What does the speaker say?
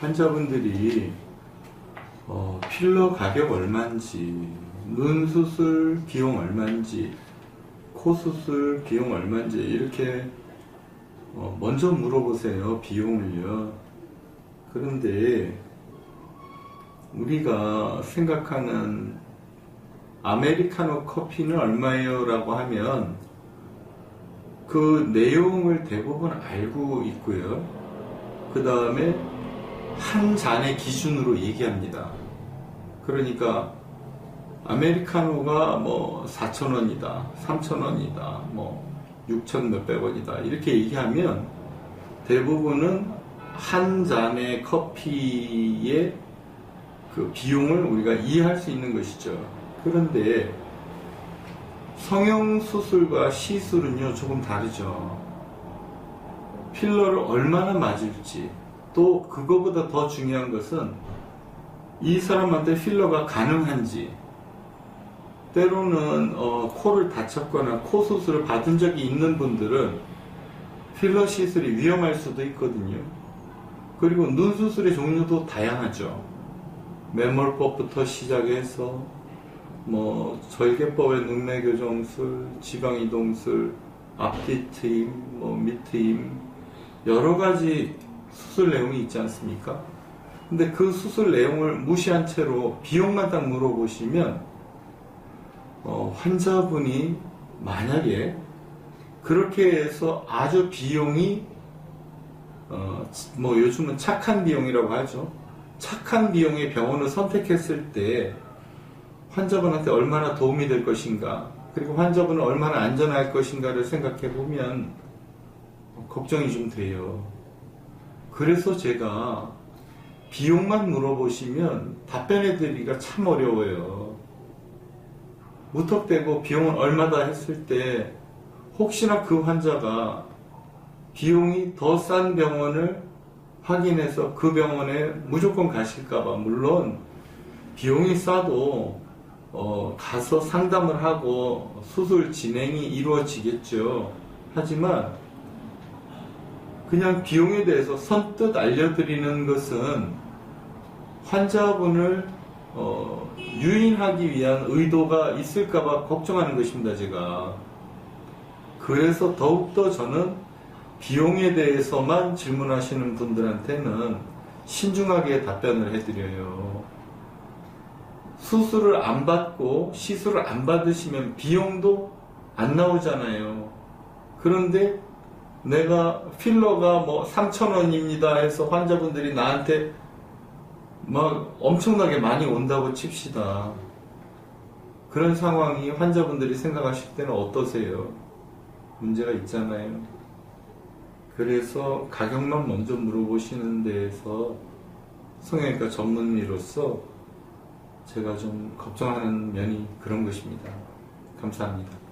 환자분들이 어, 필러 가격 얼마인지, 눈 수술 비용 얼마인지, 코 수술 비용 얼마인지 이렇게 어, 먼저 물어보세요. 비용을요. 그런데 우리가 생각하는 아메리카노 커피는 얼마예요? 라고 하면 그 내용을 대부분 알고 있고요. 그 다음에 한 잔의 기준으로 얘기합니다. 그러니까 아메리카노가 뭐 4,000원이다, 3,000원이다, 뭐 6천 몇백 원이다 이렇게 얘기하면 대부분은 한 잔의 커피의 그 비용을 우리가 이해할 수 있는 것이죠. 그런데 성형 수술과 시술은요 조금 다르죠. 필러를 얼마나 맞을지 또 그거보다 더 중요한 것은 이 사람한테 필러가 가능한지 때로는 어, 코를 다쳤거나 코 수술을 받은 적이 있는 분들은 필러 시술이 위험할 수도 있거든요. 그리고 눈 수술의 종류도 다양하죠. 매몰법부터 시작해서 뭐 절개법의 눈매 교정술, 지방 이동술, 앞뒤 트임, 뭐 밑트임 여러 가지 수술 내용이 있지 않습니까? 근데 그 수술 내용을 무시한 채로 비용만 딱 물어보시면 어, 환자분이 만약에 그렇게 해서 아주 비용이 어, 뭐 요즘은 착한 비용이라고 하죠. 착한 비용의 병원을 선택했을 때 환자분한테 얼마나 도움이 될 것인가, 그리고 환자분은 얼마나 안전할 것인가를 생각해 보면 걱정이 좀 돼요. 그래서 제가 비용만 물어보시면 답변해 드리기가 참 어려워요. 무턱대고 비용은 얼마다 했을 때 혹시나 그 환자가 비용이 더 싼 병원을 확인해서 그 병원에 무조건 가실까봐 물론 비용이 싸도 어, 가서 상담을 하고 수술 진행이 이루어지겠죠. 하지만 그냥 비용에 대해서 선뜻 알려드리는 것은 환자분을 어, 유인하기 위한 의도가 있을까봐 걱정하는 것입니다, 제가. 그래서 더욱더 저는 비용에 대해서만 질문하시는 분들한테는 신중하게 답변을 해드려요. 수술을 안 받고 시술을 안 받으시면 비용도 안 나오잖아요. 그런데 내가 필러가 뭐 3,000원입니다 해서 환자분들이 나한테 막 엄청나게 많이 온다고 칩시다. 그런 상황이 환자분들이 생각하실 때는 어떠세요? 문제가 있잖아요. 그래서 가격만 먼저 물어보시는 데에서 성형외과 전문의로서 제가 좀 걱정하는 면이 그런 것입니다. 감사합니다.